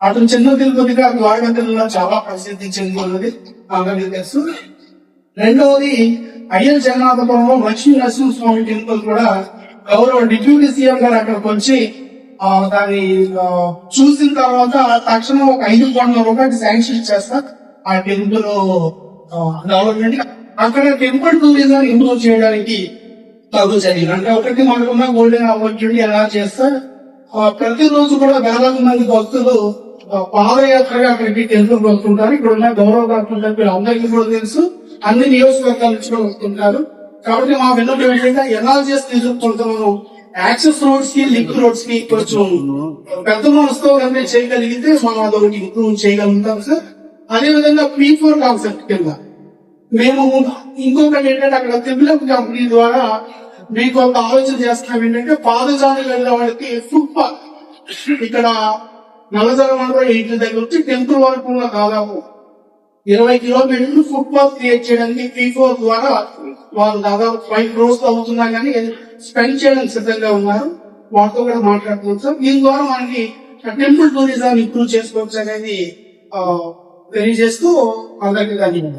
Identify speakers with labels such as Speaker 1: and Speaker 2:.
Speaker 1: అతను చిన్న తిరుపతిగా ద్వారకంలో చాలా ప్రసిద్ధి చెంది ఉన్నది. అందరికీ తెలుసు. రెండవది అయ్యల్ జగన్నాథపురంలో లక్ష్మీ నరసింహస్వామి టెంపుల్ కూడా గౌరవ డిప్యూటీ సీఎం గారు అక్కడికి వచ్చి దాన్ని చూసిన తర్వాత తక్షణం ఒక ఐదు కోట్ల రూపాయలు శాంక్షన్ చేస్తా ఆ టెంపుల్ గవర్నమెంట్ అక్కడ టెంపుల్ టూరిజం ఇంప్రూవ్ చేయడానికి తగు జరిగింది. అంటే ఒకటి మనకున్న గోల్డెన్ ఆపర్చునిటీ ఎలా చేస్తా ప్రతిరోజు కూడా వేలాది మంది భక్తులు పాదయాత్రగా అక్కడికి టెంపుల్ వస్తుంటారు ఇక్కడ ఉన్న గౌరవ కాకుండా మీరు అందరికీ కూడా తెలుసు. అన్ని నియోజకవర్గాల నుంచి కూడా వస్తుంటారు. కాబట్టి మా విన్నపం ఏంటంటే ఎనాలజీస్ తీసుకుంటున్నాము యాక్సెస్ రోడ్స్కి లింక్ రోడ్స్కి కొంచెం పెద్ద మనసుతో కనుక చేయగలిగితే మనం అదొకటి ఇంప్రూవ్ చేయగలుగుతాం సార్. అదే విధంగా పీ ఫోర్ కాన్సెప్ట్ కింద మేము ఇంకొకటి ఏంటంటే అక్కడ తిరుమల కంపెనీ ద్వారా మీకు ఒక ఆలోచన చేస్తున్నాం ఏంటంటే పాదచారి వెళ్ళిన వాళ్ళకి ఫుట్పాత్ ఇక్కడ నల్లజర మండలం ఇంటి దగ్గర నుంచి టెంపుల్ వరకు ఉన్న దాదాపు ఇరవై కిలోమీటర్లు ఫుట్ పాత్ క్రియేట్ చేయడానికి పీ ఫోర్ ద్వారా వాళ్ళు దాదాపు ఫైవ్ క్రోర్స్ అవుతున్నా కానీ స్పెండ్ చేయడానికి సిద్ధంగా ఉన్నారు. వాళ్ళతో కూడా మాట్లాడుకోవచ్చు దీని ద్వారా మనకి టెంపుల్ టూరిజం ఇంప్రూవ్ చేసుకోవచ్చు అనేది తెలియజేస్తూ అందరికీ ధన్యవాదాలు.